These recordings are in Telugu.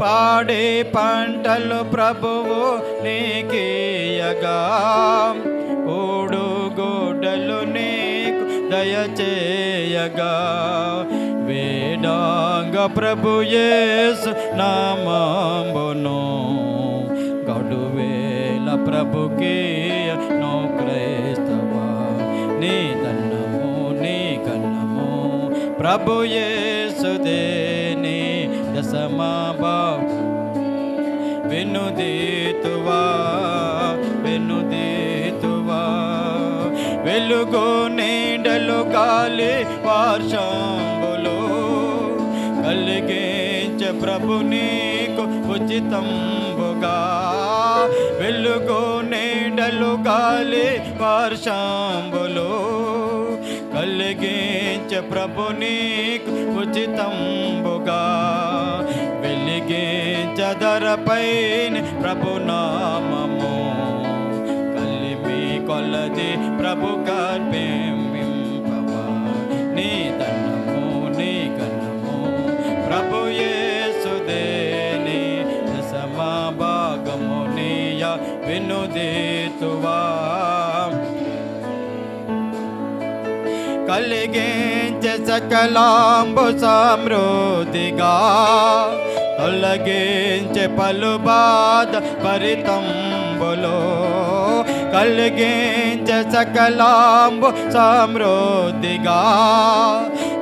పాడే పంటలు ప్రభువు నీకీయగా కూడు గోడలు నీకు దయచేయగా. వేడాంగ ప్రభు యేసు నామాంబును. గడువేల ప్రభుకి నో క్రైస్తవ. నీ దన్నము నీ కన్నము ప్రభు యేసుదేని వెనుదీతువా వెనుదీతువా వెలుగు నీడలు గాలి వర్షంబులు కలిగించ ప్రభు నీకు ఉచితంబుగా. వెలుగు నీడలు గాలి వర్షంబులు కలిగించ ప్రభు నీకు ఉచితంబుగా. వెలిగించ ధరపైన ప్రభు నామము. కలిమి కొలది ప్రభు గర్భింపవా నీ దన్నము నీ కన్నము ప్రభు యేసుదేని దశమా భాగము నీయ వినుదేతువా. కలిగించే సకలాంబు సమృద్ధిగా తొలగించే పలు బాధ పరితంబులో కలిగించే సకలాంబు సమృద్ధిగా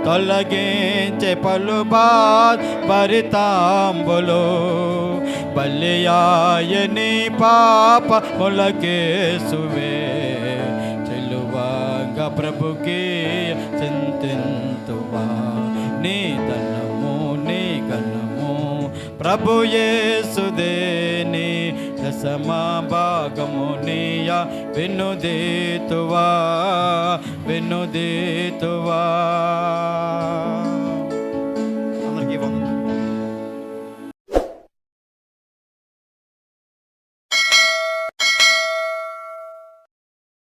తొలగించే పలు బాధ పరితాంబులో. బలియాయని పాప ములకేసువే. ప్రభుకే చింతింతువా. నీ ధనము నీ గణము ప్రభు యేసుదేని దశమా భాగము నీయ వినుదేతువా వినుదేతువా.